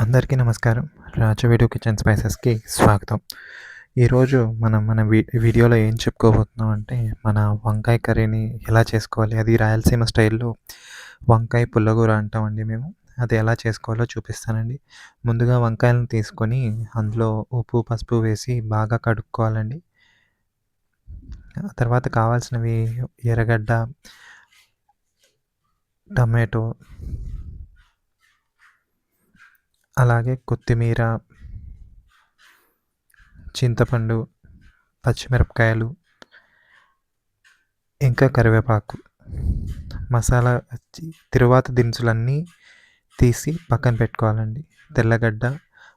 అందరికీ నమస్కారం. రాజవేడు కిచెన్ స్పైసెస్‌కి స్వాగతం. ఈరోజు మనం మన వీ వీడియోలో ఏం చెప్పుకోబోతున్నాం అంటే, మన వంకాయ కర్రీని ఎలా చేసుకోవాలి, అది రాయలసీమ స్టైల్‌లో వంకాయ పుల్లగూర అంటామండి మేము. అది ఎలా చేసుకోవాలో చూపిస్తానండి. ముందుగా వంకాయలను తీసుకొని అందులో ఉప్పు, పసుపు వేసి బాగా కడుక్కోవాలండి. తర్వాత కావాల్సినవి ఎర్రగడ్డ టమాటో అలాగే కొత్తిమీర చింతపండు, పచ్చిమిరపకాయలు ఇంకా కరివేపాకు. మసాలా తరువాత దినుసులన్నీ తీసి పక్కన పెట్టుకోవాలండి. తెల్లగడ్డ,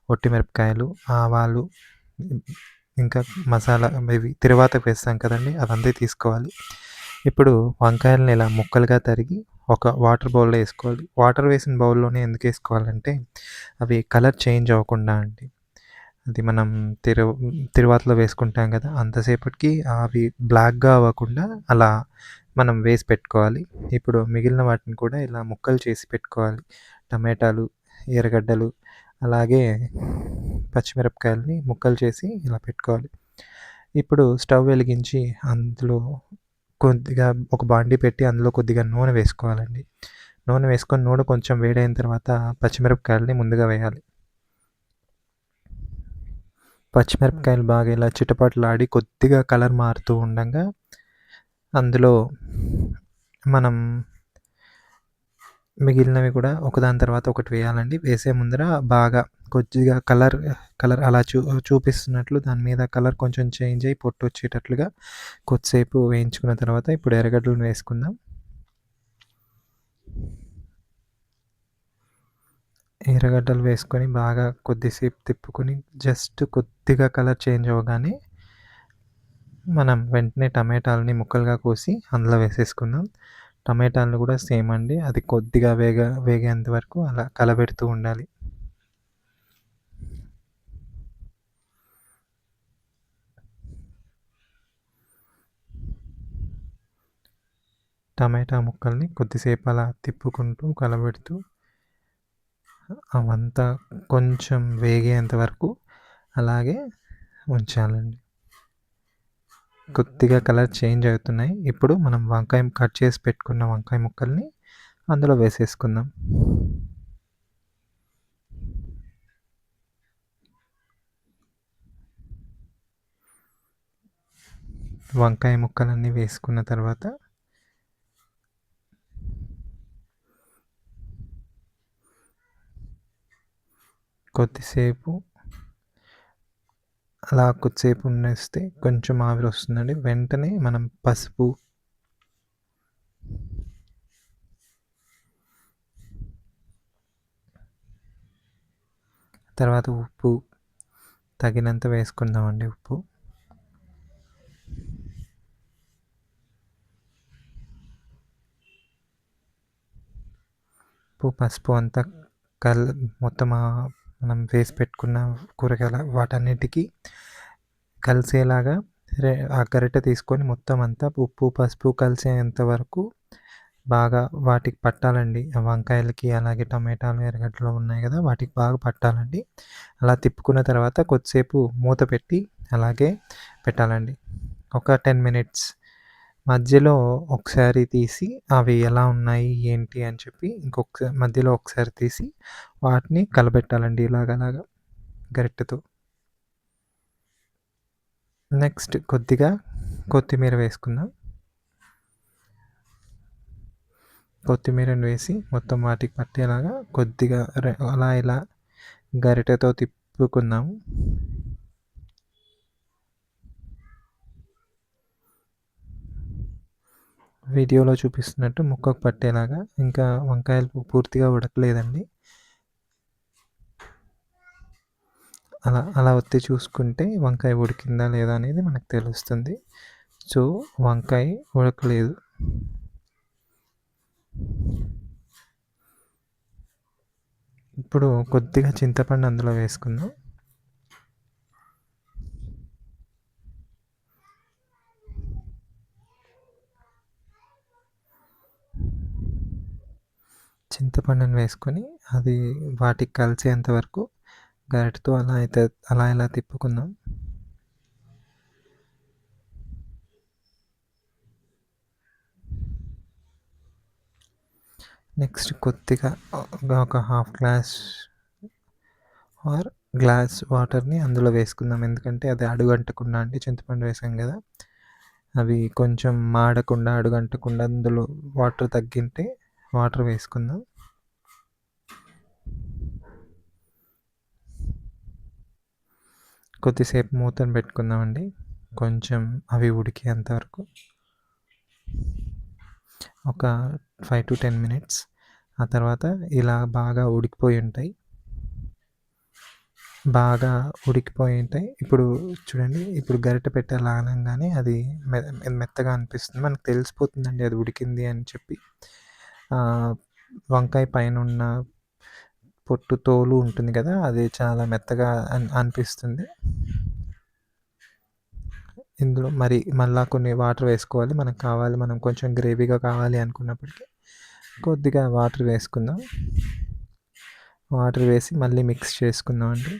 ఒట్టి మిరపకాయలు, ఆవాలు ఇంకా మసాలా ఇవి తరువాత వేస్తాం కదండీ! అవంతా తీసుకోవాలి. ఇప్పుడు వంకాయలను ఇలా ముక్కలుగా తరిగి ఒక వాటర్ బౌల్‌లో వేసుకోవాలి వాటర్ వేసిన బౌల్‌లోనే ఎందుకు వేసుకోవాలంటే అవి కలర్ చేంజ్ అవ్వకుండా అండి. అది మనం తిరు తిరువాతలో వేసుకుంటాం కదా! అంతసేపటికి అవి బ్లాక్‌గా అవ్వకుండా అలా మనం వేసి పెట్టుకోవాలి. ఇప్పుడు మిగిలిన వాటిని కూడా ఇలా ముక్కలు చేసి పెట్టుకోవాలి. టమాటాలు, ఎర్రగడ్డలు అలాగే పచ్చిమిరపకాయలని ముక్కలు చేసి ఇలా పెట్టుకోవాలి. ఇప్పుడు స్టవ్ వెలిగించి అందులో కొద్దిగా ఒక బాండీ పెట్టి అందులో కొద్దిగా నూనె వేసుకోవాలండి. నూనె వేసుకొని నూనె కొంచెం వేడైన తర్వాత పచ్చిమిరపకాయలని ముందుగా వేయాలి. పచ్చిమిరపకాయలు బాగా ఇలా చిటపటలాడి కొద్దిగా కలర్ మారుతూ ఉండంగా అందులో మనం మిగిలినవి కూడా ఒకదాని తర్వాత ఒకటి వేయాలండి. వేసే ముందర బాగా కొద్దిగా కలర్ కలర్ అలా చూ చూపిస్తున్నట్లు దాని మీద కలర్ కొంచెం చేంజ్ అయ్యి పొట్టొచ్చేటట్లుగా కొద్దిసేపు వేయించుకున్న తర్వాత ఇప్పుడు ఎర్రగడ్డలను వేసుకుందాం. ఎర్రగడ్డలు వేసుకొని బాగా కొద్దిసేపు తిప్పుకొని జస్ట్ కొద్దిగా కలర్ చేంజ్ అవ్వగానే మనం వెంటనే టమాటాలని ముక్కలుగా కోసి అందులో వేసేసుకుందాం. టమాటాలను కూడా సేమ్ అండి. అది కొద్దిగా వేగ వేగేంత వరకు అలా కలబెడుతూ ఉండాలి. టమాటా ముక్కల్ని కొద్దిసేపు అలా తిప్పుకుంటూ కలబెడుతూ అవంతా కొంచెం వేగేంత వరకు అలాగే ఉంచాలండి. కొద్దిగా కలర్ చేంజ్ అవుతున్నాయి. ఇప్పుడు మనం వంకాయ కట్ చేసి పెట్టుకున్న వంకాయ ముక్కల్ని అందులో వేసేసుకుందాం. వంకాయ ముక్కలన్నీ వేసుకున్న తర్వాత కొద్దిసేపు అలా కొద్దిసేపు ఉండేస్తే కొంచెం ఆవిరి వస్తుందండి. వెంటనే మనం పసుపు తర్వాత ఉప్పు తగినంత వేసుకుందామండి ఉప్పు. ఉప్పు, పసుపు అంతా కల్ మొత్తం మనం వేసి పెట్టుకున్న కూరగాయల వాటన్నిటికి కలిసేలాగా రె ఆ గరిటె తీసుకొని మొత్తం అంతా ఉప్పు, పసుపు కలిసేంత వరకు బాగా వాటికి పట్టాలండి. వంకాయలకి అలాగే టమాటాలు, ఎర్రగడ్డలు ఉన్నాయి కదా! వాటికి బాగా పట్టాలండి. అలా తిప్పుకున్న తర్వాత కొద్దిసేపు మూత పెట్టి అలాగే పెట్టాలండి. ఒక 10 మినిట్స్. మధ్యలో ఒకసారి తీసి అవి ఎలా ఉన్నాయి, ఏంటి అని చెప్పి ఇంకొకసారి మధ్యలో ఒకసారి తీసి వాటిని కలబెట్టాలండి ఇలాగలాగా గరిటెతో. నెక్స్ట్ కొద్దిగా కొత్తిమీర వేసుకుందాం. కొత్తిమీరను వేసి మొత్తం వాటికి పట్టేలాగా కొద్దిగా అలా ఇలా గరిటెతో తిప్పుకుందాము. వీడియోలో చూపిస్తున్నట్టు ముక్కకు పట్టేలాగా. ఇంకా వంకాయలు పూర్తిగా ఉడకలేదండి. అలా అలా ఒత్తి చూసుకుంటే వంకాయ ఉడికిందా లేదా అనేది మనకు తెలుస్తుంది. సో, వంకాయ ఉడకలేదు. ఇప్పుడు కొద్దిగా చింతపండు అందులో వేసుకుందాం. చింతపండుని వేసుకొని అది వాటికి కలిసేంత వరకు గరిటెతో అలా అయితే అలా ఇలా తిప్పుకుందాం. నెక్స్ట్ కొద్దిగా ఒక హాఫ్ గ్లాస్ ఆర్ గ్లాస్ వాటర్ని అందులో వేసుకుందాం. ఎందుకంటే అది అడుగంటకుండా అండి చింతపండు వేసాం కదా అవి కొంచెం మాడకుండా అడుగంటకుండా అందులో వాటర్ తగ్గింటే వాటర్ వేసుకుందాం. కొద్దిసేపు మూతను పెట్టుకుందామండి. కొంచెం అవి ఉడికేంత వరకు. ఒక ఫైవ్ టు టెన్ మినిట్స్. ఆ తర్వాత ఇలా బాగా ఉడికిపోయి ఉంటాయి. బాగా ఉడికిపోయి ఉంటాయి. ఇప్పుడు చూడండి ఇప్పుడు గరిట పెట్టే అలా అది మె మెత్తగా అనిపిస్తుంది. మనకు తెలిసిపోతుందండి అది ఉడికింది అని చెప్పి. వంకాయ పైన ఉన్న పొట్టు తోలు ఉంటుంది కదా అది చాలా మెత్తగా అని అనిపిస్తుంది. ఇందులో మరి మళ్ళీ కొన్ని వాటర్ వేసుకోవాలి. మనకు కావాలి మనం కొంచెం గ్రేవీగా కావాలి అనుకున్నప్పటికీ కొద్దిగా వాటర్ వేసుకుందాం. వాటర్ వేసి మళ్ళీ మిక్స్ చేసుకుందాం అండి.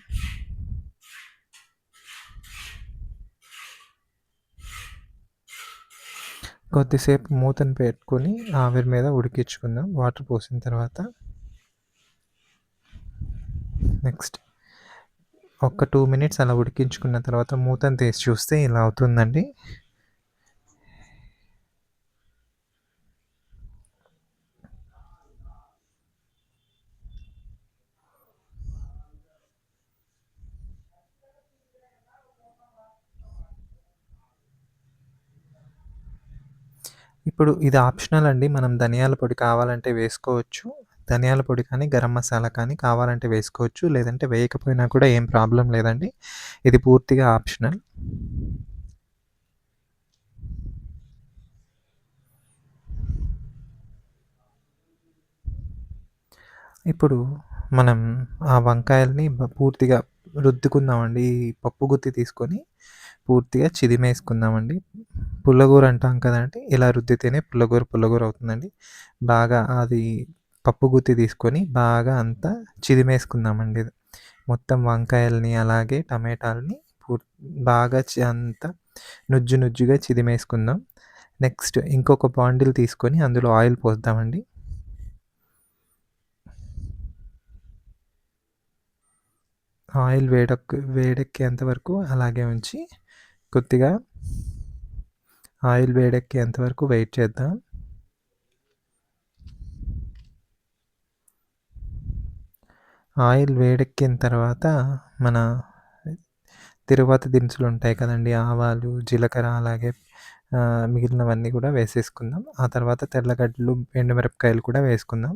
కొద్దిసేపు మూతను పెట్టుకొని ఆవిరి మీద ఉడికించుకుందాం. వాటర్ పోసిన తర్వాత నెక్స్ట్. ఒక టూ మినిట్స్ అలా ఉడికించుకున్న తర్వాత మూతను తీసి చూస్తే ఇలా అవుతుందండి. ఇప్పుడు ఇది ఆప్షనల్ అండి. మనం ధనియాల పొడి కావాలంటే వేసుకోవచ్చు. ధనియాల పొడి కానీ గరం మసాలా కానీ కావాలంటే వేసుకోవచ్చు. లేదంటే వేయకపోయినా కూడా ఏం ప్రాబ్లం లేదండి. ఇది పూర్తిగా ఆప్షనల్. ఇప్పుడు మనం ఆ వంకాయల్ని పూర్తిగా రుద్దుకుందామండి. పప్పు గుత్తి తీసుకొని పూర్తిగా చిదిమేసుకుందామండి. పుల్లగూర అంటాం కదండి. ఇలా రుద్దితేనే పుల్లగూర పుల్లగూర అవుతుందండి. బాగా అది పప్పు గుత్తి తీసుకొని బాగా అంతా చిదిమేసుకుందామండి. మొత్తం వంకాయల్ని అలాగే టమాటాలని బాగా అంతా నుజ్జు నుజ్జుగా చిదిమేసుకుందాం. నెక్స్ట్ ఇంకొక బాండిల్ తీసుకొని అందులో ఆయిల్ పోద్దామండి. ఆయిల్ వేడెక్కు వేడెక్కేంత వరకు అలాగే ఉంచి కొద్దిగా ఆయిల్ వేడెక్కేంత వరకు వెయిట్ చేద్దాం. ఆయిల్ వేడెక్కిన తర్వాత మన తిరువాత దినుసులు ఉంటాయి కదండి ఆవాలు జీలకర్ర అలాగే మిగిలినవన్నీ కూడా వేసేసుకుందాం. ఆ తర్వాత తెల్లగడ్డలు ఎండుమిరపకాయలు కూడా వేసుకుందాం.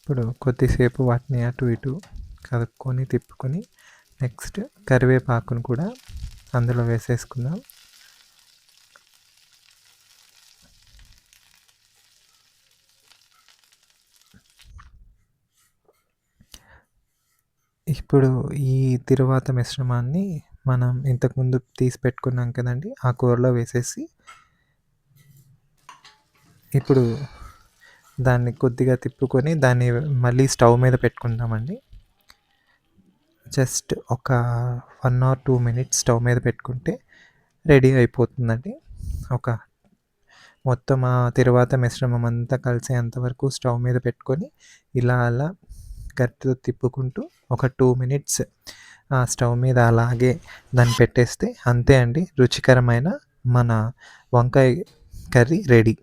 ఇప్పుడు కొద్దిసేపు వాటిని అటు ఇటు కలుపుకొని తిప్పుకొని నెక్స్ట్ కరివేపాకును కూడా అందులో వేసేసుకుందాం. ఇప్పుడు ఈ తిరువాత మిశ్రమాన్ని మనం ఇంతకుముందు తీసి పెట్టుకున్నాం కదండి ఆ కూరలో వేసేసి ఇప్పుడు దాన్ని కొద్దిగా తిప్పుకొని దాన్ని మళ్ళీ స్టవ్ మీద పెట్టుకుందామండి. జస్ట్ ఒక one or two minutes stove మీద పెట్టుకుంటే రెడీ అయిపోతుందండి. ఒక మొత్తం ఆ తిరువాత మిశ్రమం అంతా కలిసేంతవరకు స్టవ్ మీద పెట్టుకొని ఇలా అలా గట్టితో తిప్పుకుంటూ ఒక టూ మినిట్స్ ఆ స్టవ్ మీద అలాగే దాన్ని పెట్టేస్తే అంతే అండి రుచికరమైన మన వంకాయ కర్రీ రెడీ.